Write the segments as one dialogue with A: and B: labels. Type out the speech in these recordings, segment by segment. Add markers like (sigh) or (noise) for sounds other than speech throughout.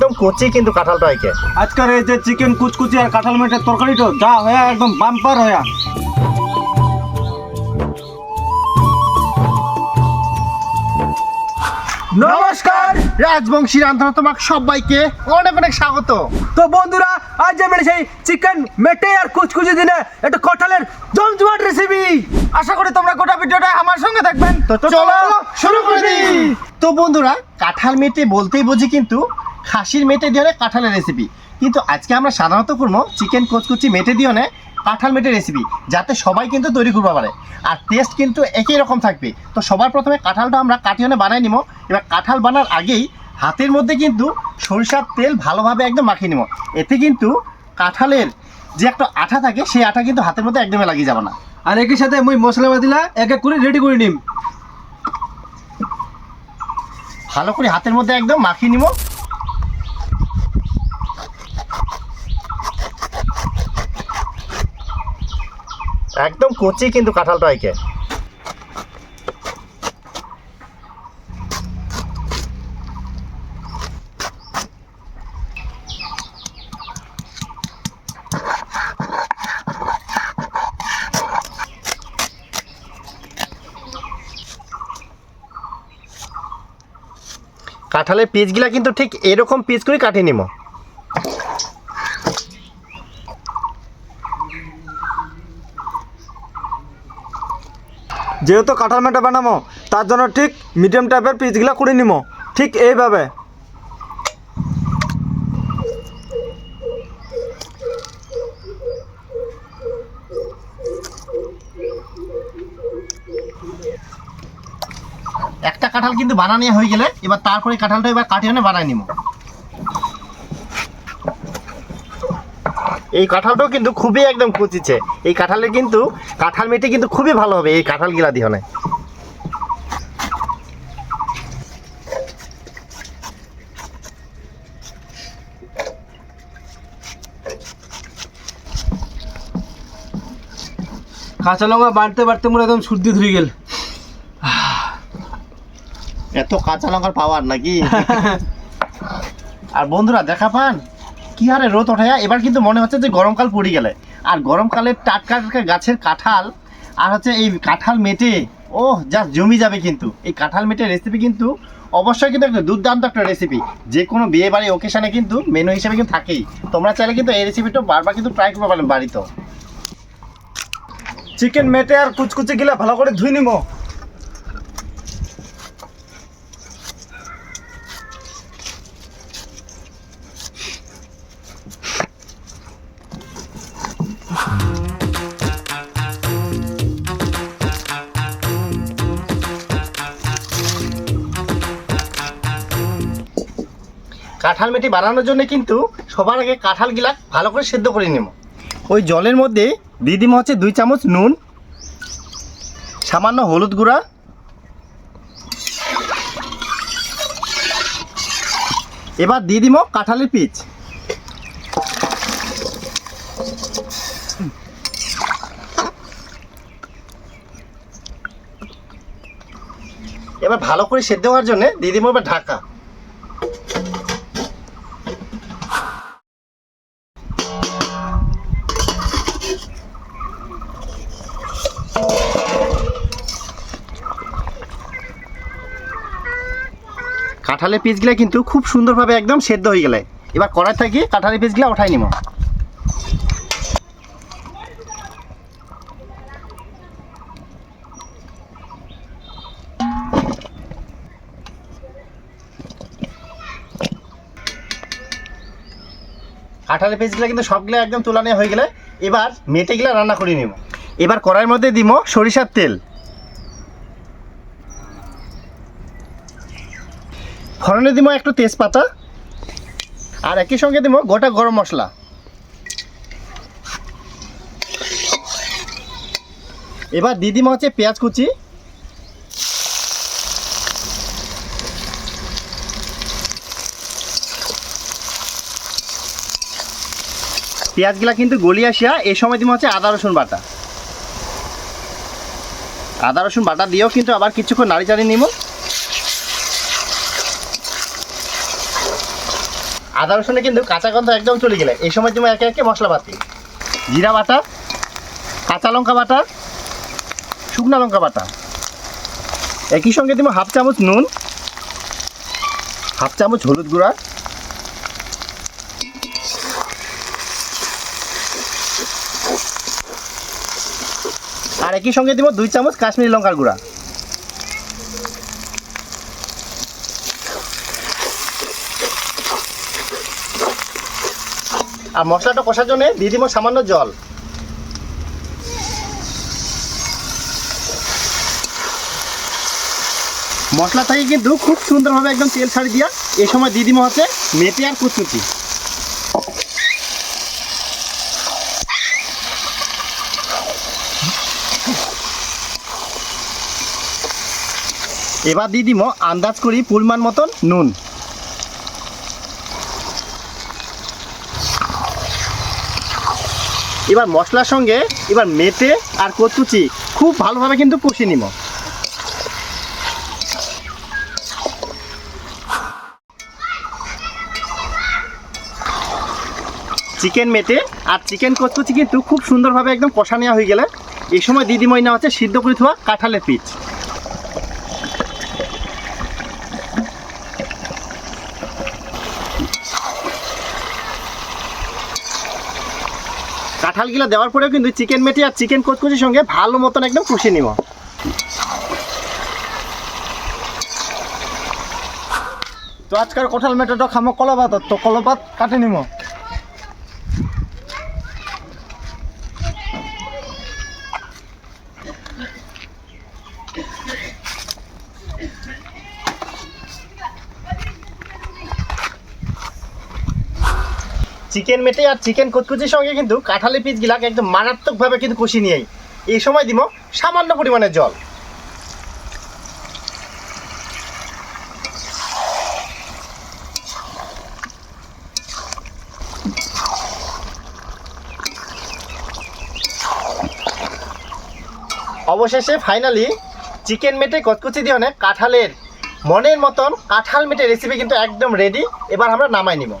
A: একদম কচি কিন্তু কাঁঠালটা হইকে
B: আজকের এই যে চিকেন কুচকুচি আর কাঁঠাল মেটের তরকারিটা যা হয়া একদম বাম্পার হয়া।
A: নমস্কার রাজবংশীর আন্তর তোমাকে সবাইকে অনেক অনেক স্বাগত।
B: তো বন্ধুরা আজ আমি সেই চিকেন মেটে আর কুচকুচি দিনে একটা কঁঠালের জমজমাট রেসিপি আশা করি তোমরা গোটা ভিডিওটা আমার সঙ্গে দেখবেন
A: তো চলো শুরু করে দিই। তো বন্ধুরা কাঁঠাল মেটে বলতেই বুঝি কিন্তু খাসির মেটে দিয়ে কাঁঠালের রেসিপি কিন্তু আজকে আমরা সাধারণত করব চিকেন কচকুচি মেটে দিয়ে কাঁঠাল মেটে রেসিপি যাতে সবাই কিন্তু তৈরি করতে পারে। আর টেস্ট কিন্তু একই রকম থাকবে। তো সবার প্রথমে কাঁঠালটা আমরা কাটিয়ে বানাই নিব। এবার কাঁঠাল বানার আগেই হাতের মধ্যে কিন্তু সরিষার তেল ভালোভাবে একদম মাখিয়ে নিব। এতে কিন্তু কাঁঠালের যে একটা আঠা থাকে সেই আঠা কিন্তু হাতের মধ্যে একদমই লাগিয়ে যাবে না।
B: আর একই সাথে মুই মশলা পাতিলা এক এক করে রেডি করে নিম।
A: ভালো করে হাতের মধ্যে একদম মাখিয়ে নিব। একদম কচি কিন্তু কাঁঠালটা হইকে কাঁঠালের পিসগুলা কিন্তু ঠিক এরকম পিস করে কাটিয়ে নিব।
B: যেহেতু কাঁঠাল মেটা বানাবো তার জন্য ঠিক মিডিয়াম টাইপের পিসগুলা করে নিব ঠিক এইভাবে।
A: একটা কাঁঠাল কিন্তু বানানো হয়ে গেলে এবার তারপরে কাঁঠালটা এবার কাটিয়ে বানাই নিব এই কাঁঠালটাও কিন্তু খুবই একদম কুচিছে। এই কাঁঠালের কিন্তু কাঁঠাল মেটে কিন্তু খুবই ভালো হবে এই কাঁঠাল গিলা দিয়ে হলে।
B: কাঁচা লঙ্কা বাড়তে বাড়তে মনে একদম সর্দি ধরে গেল।
A: এত কাঁচা লঙ্কার পাওয়ার নাকি? (laughs) আর বন্ধুরা দেখা পান? কি হারে রোদ ওঠে এবার কিন্তু মনে হচ্ছে যে গরমকাল পড়ে গেলে। আর গরমকালে টাটকা টাটকা গাছের কাঁঠাল আর হচ্ছে এই কাঁঠাল মেটে ও যা জমি যাবে কিন্তু। এই কাঁঠাল মেটে রেসিপি কিন্তু অবশ্যই কিন্তু একটা দুর্দান্ত একটা রেসিপি যে কোনো বিয়ে বাড়ি ওকেশনে কিন্তু মেনু হিসেবে কিন্তু থাকেই। তোমরা চাইলে কিন্তু এই রেসিপিটা বারবার কিন্তু ট্রাই করতে পারেন বাড়িতেও।
B: চিকেন মেটে আর কুচকুচি গিলা ভালো করে ধুই নিমো
A: কাঁঠাল মেটি বানানোর জন্য কিন্তু সবার আগে কাঁঠাল গিলা ভালো করে সেদ্ধ করে নেব। ওই জলের মধ্যে দিয়ে দিব হচ্ছে দুই চামচ নুন, সামান্য হলুদ গুঁড়া, এবার দিয়ে দিব কাঁঠালের পিচ। এবার ভালো করে সেদ্ধ হওয়ার জন্য দিয়ে দিব এবার ঢাকা। কাঁঠালের পিসগুলো কিন্তু খুব সুন্দরভাবে একদম সেদ্ধ হয়ে গেলে। এবার কড়াই থেকে কাঁঠালের পিসগুলো ওঠাই নিব। কাঁঠালের পিসগুলো কিন্তু সবগুলো একদম তোলা হয়ে গেলে এবার মেটেগুলো রান্না করে নিব। এবার কড়াইয়ের মধ্যে দিব সরিষার তেল। ফোড়নে দিব একটু তেজপাতা, আর একই সঙ্গে দিব গোটা গরম মশলা। এবার দিয়ে দিব হচ্ছে পেঁয়াজ কুচি। পেঁয়াজগুলা কিন্তু গলি আসিয়া এই সময় দিব হচ্ছে আদা, রসুন বাটা। আদা, রসুন বাটা দিয়েও কিন্তু আবার কিছুক্ষণ নাড়ি চাড়ি নিব আদা রসুনে কিন্তু কাঁচা গন্ধ একদম চলে গেলে। এই সময় তুমি একে একে মশলা বাটি জিরা বাটা, কাঁচা লঙ্কা বাটা, শুকনো লঙ্কা বাটা। একই সঙ্গে তুমি হাফ চামচ নুন, হাফ চামচ হলুদ গুঁড়া। আর একই সঙ্গে দিব দুই চামচ কাশ্মীরি লঙ্কার গুঁড়া। আর মশলাটা কষার জন্য দিয়ে দিব সামান্য জল। মশলা থেকে কিন্তু খুব সুন্দরভাবে একদম তেল ছাড়ি দিয়া এই সময় দিয়ে দিব হচ্ছে মেটে আর কুচকুচি এবার দিয়ে দিব আন্দাজ করি পরিমাণ মতন নুন। এবার মশলার সঙ্গে এবার মেটে আর কচুচি খুব ভালোভাবে কিন্তু কষিয়ে নিব। চিকেন মেটে আর চিকেন কচুচি কিন্তু খুব সুন্দরভাবে একদম কষা নেওয়া হয়ে গেলে। এই সময় দিদিময় নেওয়া হচ্ছে সিদ্ধ করে থোয়া কাঁঠালের পিচ কাঁঠালগুলো দেওয়ার পরেও কিন্তু চিকেন মেটি আর চিকেন কচকচির সঙ্গে ভালো মতন একদম কষিয়ে নিব।
B: তো আজকাল কঁঠাল মেটাটা খামো কলাপাত তো কলপাত কাটে নিম
A: চিকেন মেটে আর চিকেন কচকচির সঙ্গে কিন্তু কাঁঠালের পিসগুলাকে একদম মারাত্মকভাবে কিন্তু কষিয়ে নিয়ে এই সময় দিব সামান্য পরিমাণের জল। অবশেষে ফাইনালি চিকেন মেটে কচকচি দিয়ে কাঁঠালের মনের মতন কাঁঠাল মেটে রেসিপি কিন্তু একদম রেডি এবার আমরা নামাই নিব।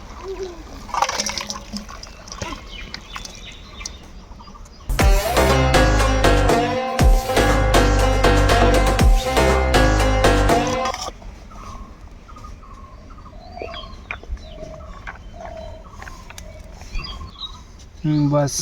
B: বাস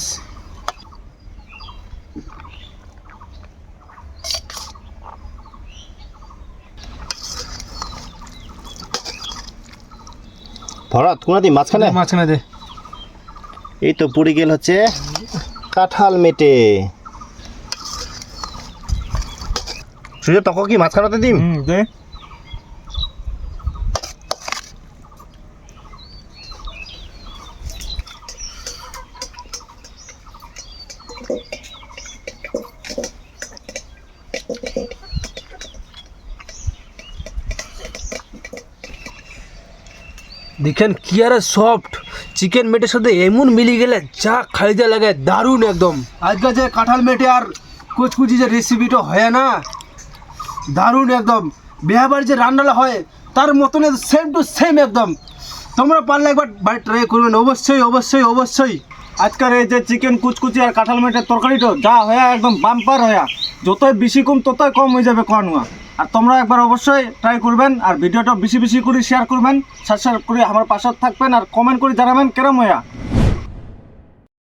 A: ভরত কোনাদি মাঝখানে?
B: মাঝখানে দে।
A: এই তো পুরি গেল হচ্ছে কাঁঠাল মেটে। সুযোগ তখন কি মাঝখানেতে দিম
B: দে। দেখেন কি আর সফট চিকেন মেটের সাথে এমন মিলি গেলে যা খাইতে লাগে, দারুণ একদম। আজকে যে কাঁঠাল মেটে আর কুচকুচি যে রেসিপিটা হয় না, দারুণ একদম। বিহাবার যে রান্নাটা হয়, তার মতন সেম টু সেম একদম। তোমরা পারলে একবার বাড়ি ট্রাই করবেন। অবশ্যই অবশ্যই অবশ্যই। আজকাল এই যে চিকেন কুচকুচি আর কাঁঠাল মেটের তরকারিটা যা হয়ে একদম বাম্পার হয়ে। যতই বেশি কম, ততই কম হয়ে যাবে খাওয়ানো আর তোমরা একবার অবশ্যই ট্রাই করবেন আর ভিডিওটা বেশি বেশি করে শেয়ার করবেন শেয়ার করে আমার পাশে থাকবেন আর কমেন্ট করে জানাবেন কেরম হইয়া।